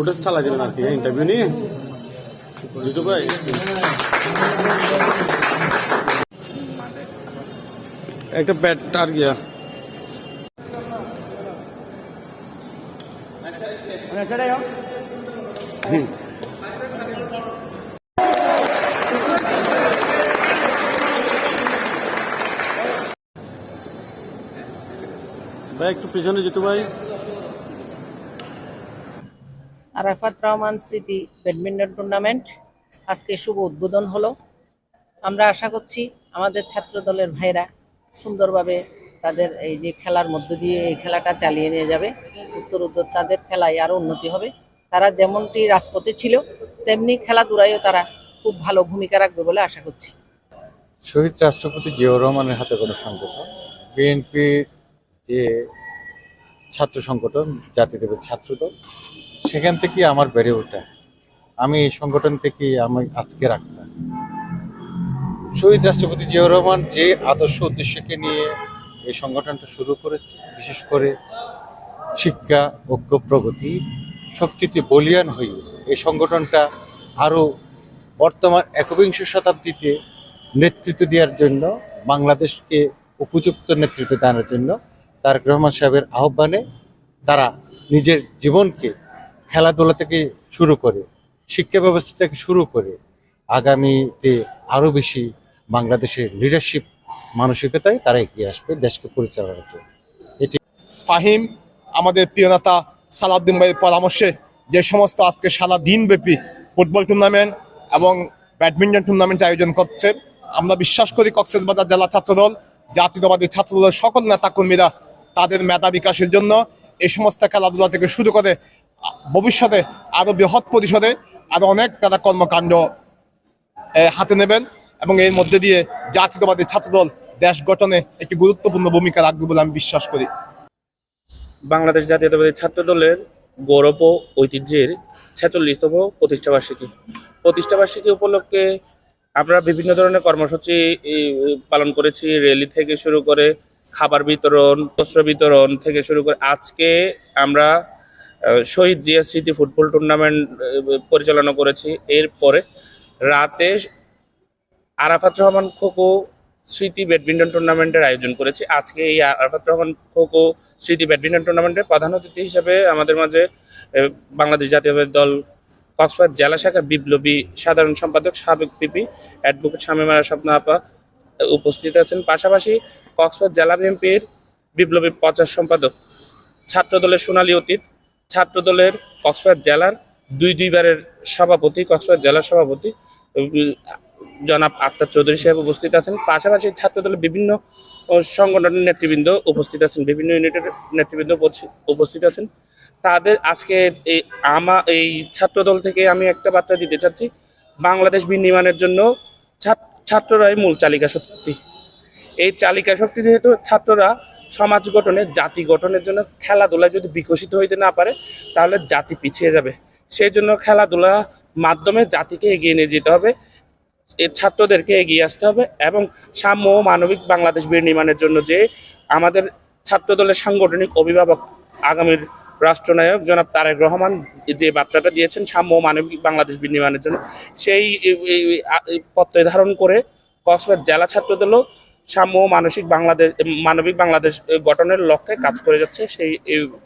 Footage চালা যাবেন আর কি ইন্টারভিউ নিয়ে। জিতু ভাই একটা ব্যাট আর গিয়া ভাই, একটু পিছনে জিতু ভাই। আরাফাত রহমান স্মৃতি ব্যাডমিন্টন টুর্নামেন্ট। আজকে শুভ উদ্বোধন হলো। আমরা আশা করছি আমাদের ছাত্র দলের ভাইরা সুন্দরভাবে তাদের এই যে খেলার মধ্য দিয়ে এই খেলাটা চালিয়ে নিয়ে যাবে। উত্তর উত্তর তাদের খেলায় আরও উন্নতি হবে। তারা যেমনটি রাজপথে ছিল, তেমনি খেলাধুলায়ও তারা খুব ভালো ভূমিকা রাখবে বলে আশা করছি। শহীদ রাষ্ট্রপতি জিয়াউর রহমানের হাতে কোনো সংগঠন বিএনপির যে ছাত্র সংগঠন জাতীয়তাবাদী ছাত্রদল সেখান থেকে আমার বেড়ে ওঠা। আমি এই সংগঠন থেকে আমি আজকে রাখতাম শহীদ রাষ্ট্রপতি জিয়াউর রহমান যে আদর্শ উদ্দেশ্যকে নিয়ে এই সংগঠনটা শুরু করেছে, বিশেষ করে শিক্ষা, ঐক্য, প্রগতি, শক্তিতে বলিয়ান হয়ে এই সংগঠনটা আরও বর্তমান একবিংশ শতাব্দীতে নেতৃত্ব দেওয়ার জন্য, বাংলাদেশকে উপযুক্ত নেতৃত্ব দানের জন্য তার রহমান সাহেবের আহ্বানে তারা নিজের জীবনকে খেলাধুলা থেকে শুরু করে, শিক্ষা ব্যবস্থা থেকে শুরু করে আগামীতে আরও বেশি বাংলাদেশের লিডারশিপ মানসিকতায় তারা এগিয়ে আসবে দেশকে পরিচালনার জন্য। এটি ফাহিম, আমাদের প্রিয় নেতা সালাউদ্দিন ভাইয়ের পরামর্শে যে সমস্ত আজকে সারা দিনব্যাপী ফুটবল টুর্নামেন্ট এবং ব্যাডমিন্টন টুর্নামেন্ট আয়োজন করছে, আমরা বিশ্বাস করি কক্সবাজার জেলা ছাত্রদল, জাতীয়তাবাদী ছাত্রদলের সকল নেতাকর্মীরা তাদের মেধা বিকাশের জন্য এই সমস্ত খেলাধুলা থেকে শুরু করে ভবিষ্যতে আরও বৃহৎ পরিসরে আরও অনেক তারা কর্মকাণ্ড হাতে নেবেন এবং এর মধ্যে দিয়ে জাতীয়তাবাদী ছাত্রদল দেশ গঠনে একটি গুরুত্বপূর্ণ ভূমিকা রাখবে বলে আমি বিশ্বাস করি। বাংলাদেশ জাতীয়তাবাদী ছাত্র দলের গৌরব ঐতিহ্যের ছেচল্লিশতম প্রতিষ্ঠাবার্ষিকী প্রতিষ্ঠাবার্ষিকী উপলক্ষে আমরা বিভিন্ন ধরনের কর্মসূচি পালন করেছি। র্যালি থেকে শুরু করে খাবার বিতরণ, বস্ত্র বিতরণ থেকে শুরু করে আজকে আমরা শহীদ জিয়া স্মৃতি ফুটবল টুর্নামেন্ট পরিচালনা করেছি। এরপরে রাতে আরাফাত রহমান খোকো স্মৃতি ব্যাডমিন্টন টুর্নামেন্টের আয়োজন করেছি। আজকে এই আরাফাত রহমান খোকো স্মৃতি ব্যাডমিন্টন টুর্নামেন্টের প্রধান অতিথি হিসেবে আমাদের মাঝে বাংলাদেশ জাতীয়তাবাদী দল কক্সবাজার জেলা শাখার বিপ্লবী সাধারণ সম্পাদক সাবেক পিপি অ্যাডভোকেট শামীমারা স্বপ্ন আপা উপস্থিত আছেন। পাশাপাশি কক্সবাজার জেলা বিএনপির বিপ্লবী প্রচার সম্পাদক ছাত্র দলের সোনালী অতীত ছাত্র দলের কক্সবাজার জেলার দুই দুইবারের সভাপতি, কক্সবাজার জেলার সভাপতি জনাব আক্তার চৌধুরী সাহেব উপস্থিত আছেন। পাশাপাশি ছাত্র দলের বিভিন্ন সংগঠনের নেতৃবৃন্দ উপস্থিত আছেন, বিভিন্ন ইউনিটের নেতৃবৃন্দ উপস্থি- উপস্থিত আছেন। তাদের আজকে এই আমা, এই ছাত্র দল থেকে আমি একটা বার্তা দিতে চাচ্ছি, বাংলাদেশ বিনির্মাণের জন্য ছাত- ছাত্ররাই মূল চালিকা শক্তি। এই চালিকা শক্তি যেহেতু ছাত্ররা সমাজ গঠনে জাতি গঠনের জন্য খেলাধুলায় যদি বিকশিত হইতে না পারে, তাহলে জাতি পিছিয়ে যাবে। সেই জন্য খেলাধুলা মাধ্যমে জাতিকে এগিয়ে নিয়ে যেতে হবে ছাত্রদেরকে এগিয়ে আসতে হবে এবং সাম্য ও মানবিক বাংলাদেশ বিনির্মাণের জন্য যে আমাদের ছাত্র দলের সাংগঠনিক অভিভাবক আগামীর রাষ্ট্রনায়ক জনাব তারেক রহমান যে বার্তাটা দিয়েছেন, সাম্য ও মানবিক বাংলাদেশ বিনির্মাণের জন্য, সেই প্রত্যয় ধারণ করে কক্সবাজার জেলা ছাত্র দলও সাম্য মানসিক বাংলাদেশ, মানবিক বাংলাদেশ গঠনের লক্ষ্যে কাজ করে যাচ্ছে, সেই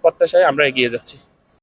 প্রত্যাশায় আমরা এগিয়ে যাচ্ছি।